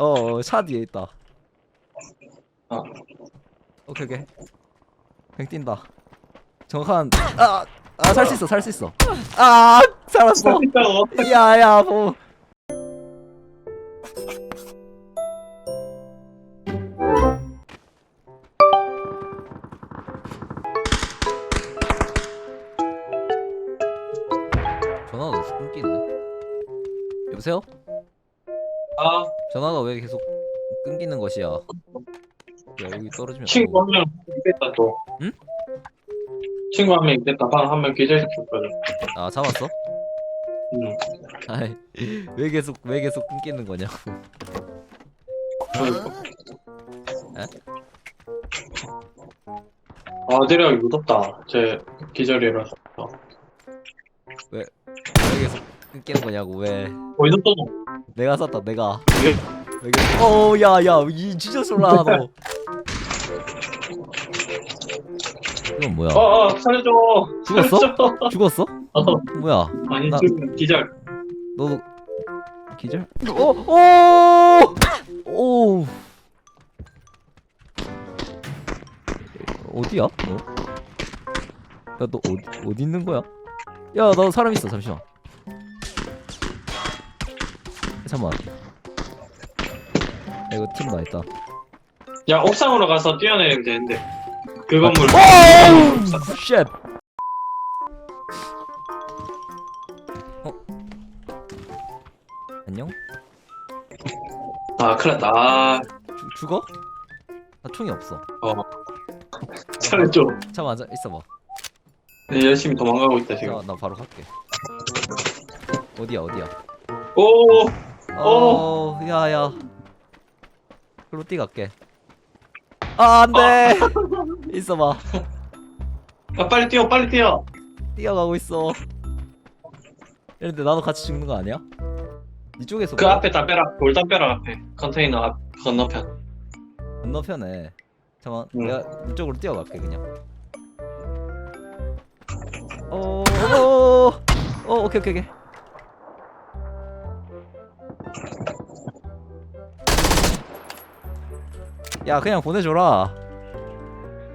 어, 차 뒤에 있다. 어. 오케이, 오케이. 뱅 뛴다. 정확한, 아! 아, 살 수 있어, 살 수 있어. 아! 살았어. 있다고. 야, 야, 뭐. 계속 끊기네. 여보세요? 아, 전화가 왜 계속 끊기는 것이야? 야, 여기 떨어지면. 친구 어, 한명 있겠다 또. 응? 친구 한명 있겠다. 방한명 기절시켰거든. 아, 잡았어? 응. 아이, 왜 계속, 왜 계속 끊기는 거냐고. 아, 내려가기 무섭다. 제 기절이라서. 왜 계속 끊기는 거냐고, 왜. 어디서 또? 내가 쐈다 내가 이게- 내가 어 야야 이 진짜 쏠라 너 이건 뭐야 어, 어, 살려줘. 죽었어? 살려줘. 죽었어? 어, 뭐야 아니, 나- 지금 기절. 너도 기절? 어, 오오오 어디야 너? 야 너 어디 어디 있는 거야? 야너 사람 있어 잠시만 잠깐만 야, 이거 팀 나 있다 야, 옥상으로 가서 뛰어내리면 되는데. 그 건물. 오우 쉣 어? 안녕? 아, 큰일 났다. 아, 죽, 죽어? 나 총이 없어 살려줘. 잠깐만 앉아 있어봐 네, 열심히 도망가고 있다, 지금. 나, 나 바로 갈게 어디야 어디야 오, 어 야야 글로 뛰갈게 아 안돼 있어봐 아, 빨리 뛰어, 빨리 뛰어. 뛰어가고 있어 이런데 나도 같이 죽는 거 아니야? 이쪽에서 그 뭐야? 앞에 담벼락, 돌담벼락 앞에. 컨테이너 앞, 건너편. 건너편에 잠깐 응. 내가 이쪽으로 뛰어갈게 그냥 어, 어, 어, 오케이 오케이 오케이 야 그냥 보내줘라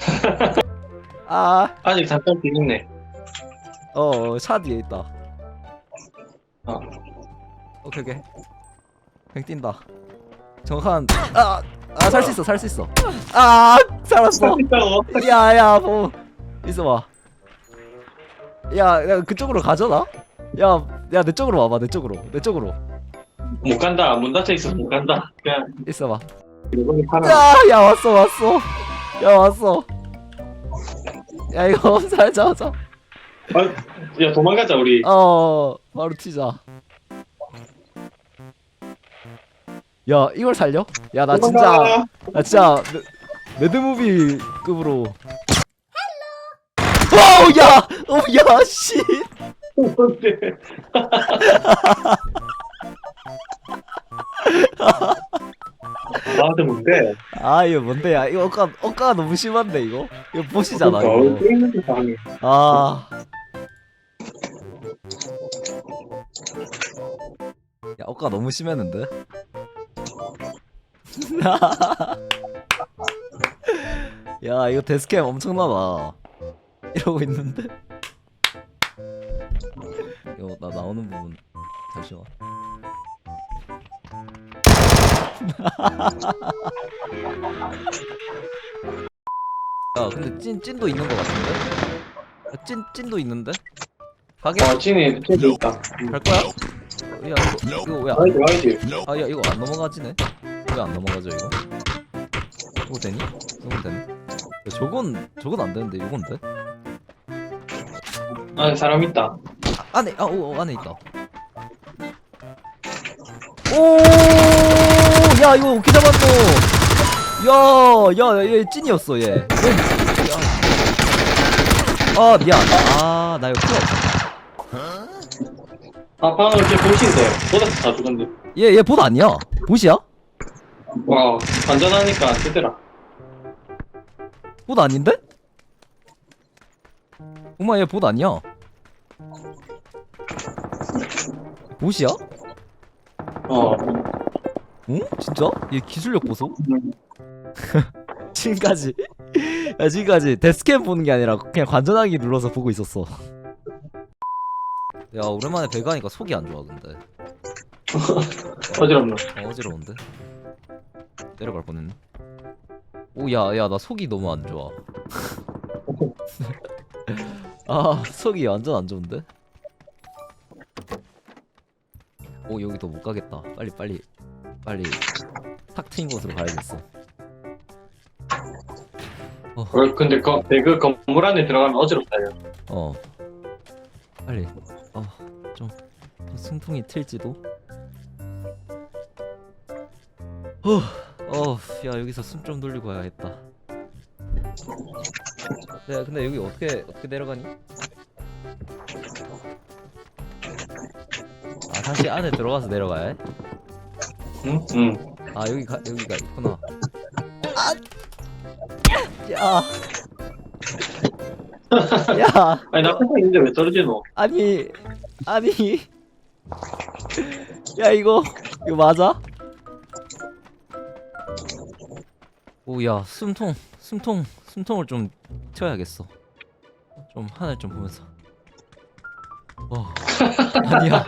아, 아직 잠깐 뒤있네. 어, 차 뒤에 있다. 어. 오케이, 오케이. 뱅 뛴다. 정확한, 아, 아, 살 수 있어, 살 수 있어. 아, 살았어. 있다고. 야, 야, 뭐, 있어봐. 야, 야, 그쪽으로 가져나? 야, 야, 내 쪽으로 와봐, 내 쪽으로, 내 쪽으로. 못 간다. 문 닫혀 있어. 못 간다. 그냥 있어봐. 야, 야, 왔어, 왔어. 야, 왔어. 야, 이거 살자자. 아, 야 도망가자 우리. 어, 바로 튀자. 야, 이걸 살려? 야, 나 진짜, 도망가. 나 진짜 매- 매드무비 급으로. 오, 야, 오, 야, 씨. 나한테 뭔데? 아, 이거 뭔데? 야, 이거 억까, 억까가 너무 심한데 이거? 이거 보시잖아 이거. 있는지 방에. 아. 야, 억까 너무 심했는데? 야, 이거 데스캠 엄청나다. 이러고 있는데? 이거 나 나오는 부분 잠시만. 야, 근데 찐 찐도 있는 것 같은데? 야, 찐 찐도 있는데? 가게 어 찐이 찐이 있다. 갈 거야? 야, 이거, 이거 왜 안? 와이드 와이드. 아, 야, 이거 안 넘어가지네. 왜 안 넘어가죠 이거? 이거 되니? 이건 되네. 야, 저건 저건 안 되는데 이건데? 안에 사람 있다. 아, 안에 아, 오, 오, 안에 있다. 오, 야, 이거 어떻게 잡았노? 야, 야, 얘 찐이었어 얘. 야. 아, 미안. 아, 나 이거 필요 없어. 아 방금 제 보신데 보다서 다 죽었는데. 얘, 얘봇 아니야? 봇이야? 와 안전하니까 안 뜨더라. 봇 아닌데? 엄마 얘봇 아니야? 봇이야? 어 응? 진짜? 얘 기술력 보소? 지금까지. 야 지금까지 데스캠 보는 게 아니라 그냥 관전하기 눌러서 보고 있었어. 야 오랜만에 배가 하니까 속이 안 좋아 근데. 어지럽나? 어, 어지러운데? 내려갈 뻔했네. 오야 야 나 속이 너무 안 좋아. 아 속이 완전 안 좋은데? 오 여기도 못 가겠다. 빨리 빨리 빨리 탁 트인 곳으로 가야겠어 어, 근데 그 배그 건물 안에 들어가면 어지럽다 야. 어 빨리 어좀 승풍이 튈지도 어 어 야 여기서 숨 좀 돌리고 와야겠다 야 근데 여기 어떻게 어떻게 내려가니? 아 다시 안에 들어가서 내려가야 해? 응? 응. 아 여기 가 여기가 있구나 아! 야! 야! 아니 나 평소 있는데 왜 떨어지노? 아니 아니 야 이거 이거 맞아? 오야 숨통 숨통 숨통을 좀 튀어야겠어 좀 하늘 좀 보면서 어 아니야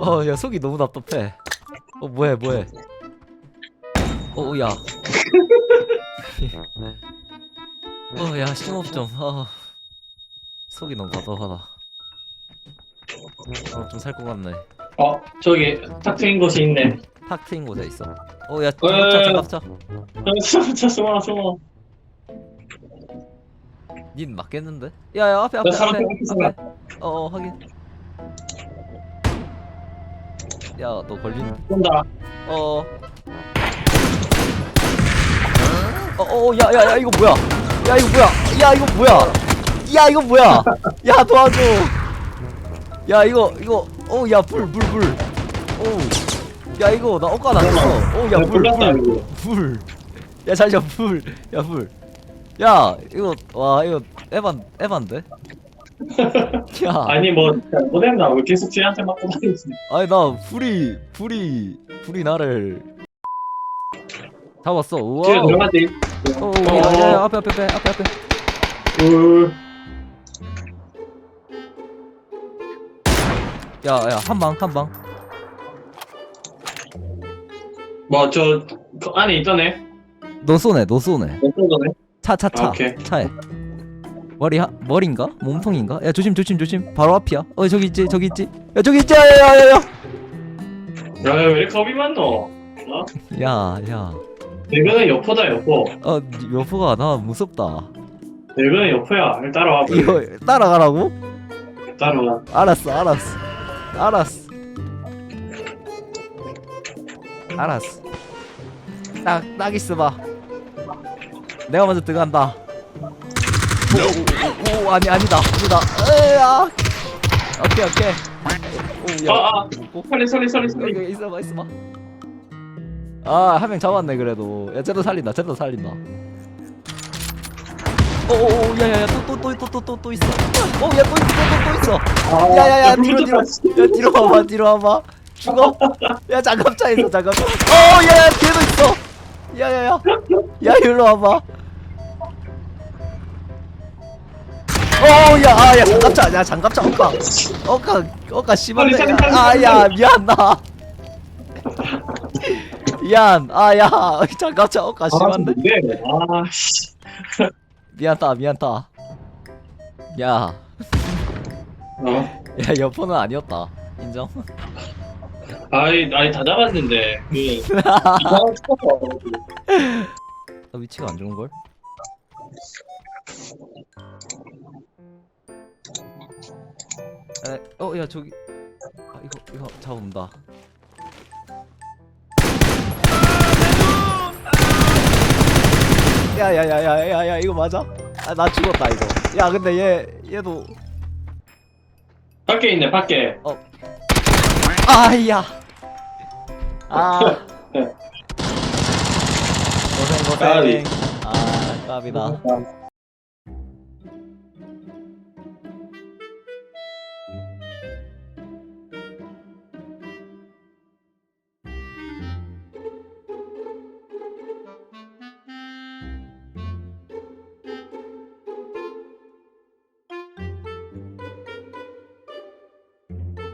어 야 속이 너무 답답해 어 뭐해 뭐해 어야 어야 심호흡 좀아 속이 너무 답답하다 어, 좀살 것 같네. 어 저기 탁 트인 곳이 있네. 탁 트인 곳에 있어. 어, 야, 장갑차, 장갑차. 숨어 숨어 숨어. 닌 맞겠는데? 야, 야, 앞에, 앞에, 앞에 앞에. 어, 어, 확인. 야, 너 걸린. 쏜다. 어. 어, 어, 야, 야, 야, 이거 뭐야? 야, 이거 뭐야? 야, 이거 뭐야? 야, 이거 뭐야? 야, 도와줘. 야, 이거, 이거, 어, 야, 불, 불, 불. 오, 야, 이거 나 억까 났어. 오, 야, 불, 불났다 불. 이거. 불. 야 잠시만 불. 야 불. 야 이거 와 이거 에반 에반데? 야 아니 뭐 못했나? 왜 계속 쟤한테 맞고 다니지? 아니 나 불이 불이 불이 나를 잡았어. 우와. 뒤에 들어가지. 어, 어, 야, 야, 야, 앞에 앞에 앞에 앞에 앞에. 울. 야야 한 방 한 방. 뭐저 그 안에 있더네. 너 쏘네 너 쏘네. 못 쏘더네. 차 차 차. 아, 오케이. 차에. 머리 하 머리인가? 몸통인가? 야 조심 조심 조심. 바로 앞이야. 어 저기 있지 저기 있지. 야 저기 있지. 야야야야. 야. 야왜 이렇게 겁이 많노? 야, 야. 내거는 여포다 여포. 어, 여포가 나 무섭다. 내거는 여포야. 일 따라와. 빨리. 이거 따라가라고? 따라와. 알았어, 알았어. 알았어. 알았어. 딱, 딱 있어봐. 내가 먼저 들어간다. 오, 오, 아니, 아니다. 아니다. 으아. 오케이, 오케이. 아, 아. 여기, 소리. 여기 있어봐, 있어봐. 아, 한 명 잡았네, 그래도. 야, 쟤도 살린다, 쟤도 살린다. 오오오, 야야야, 또, 또, 또, 또, 또, 또, 또 있어. 오, 야, 또, 또, 또, 또 있어. 아, 야, 야, 야, 야, 뒤로, 불 뒤로. 좀 야, 뒤로 와봐, 뒤로 와봐. 죽어? 야, 장갑차 있어, 장갑차. 어, 야, 야, 뒤에도 있어. 야, 야, 야. 야, 일로 와봐. 어, 야, 아, 야, 장갑차, 야, 장갑차, 어까, 어까 심한데. 빨리, 빨리, 아, 빨리, 야, 미안, 나. 미안, 아, 야, 장갑차, 아, 심한데. 뭔데? 아, 씨. 미안다, 미안다. 야, 어. 야, 여포는 아니었다. 인정? 아이, 아이 다 잡았는데. 그 이상한 스포가 와가지고. 나 위치가 안 좋은 걸? 에, 어, 야 저기, 아, 이거 이거 잡아온다. 야 야 야 야 야 야 이거 맞아? 아 나 죽었다 이거. 야 근데 얘 얘도 밖에 있네, 밖에. 아야. 아. 고생 고생. 까비. 아 까비다. 아,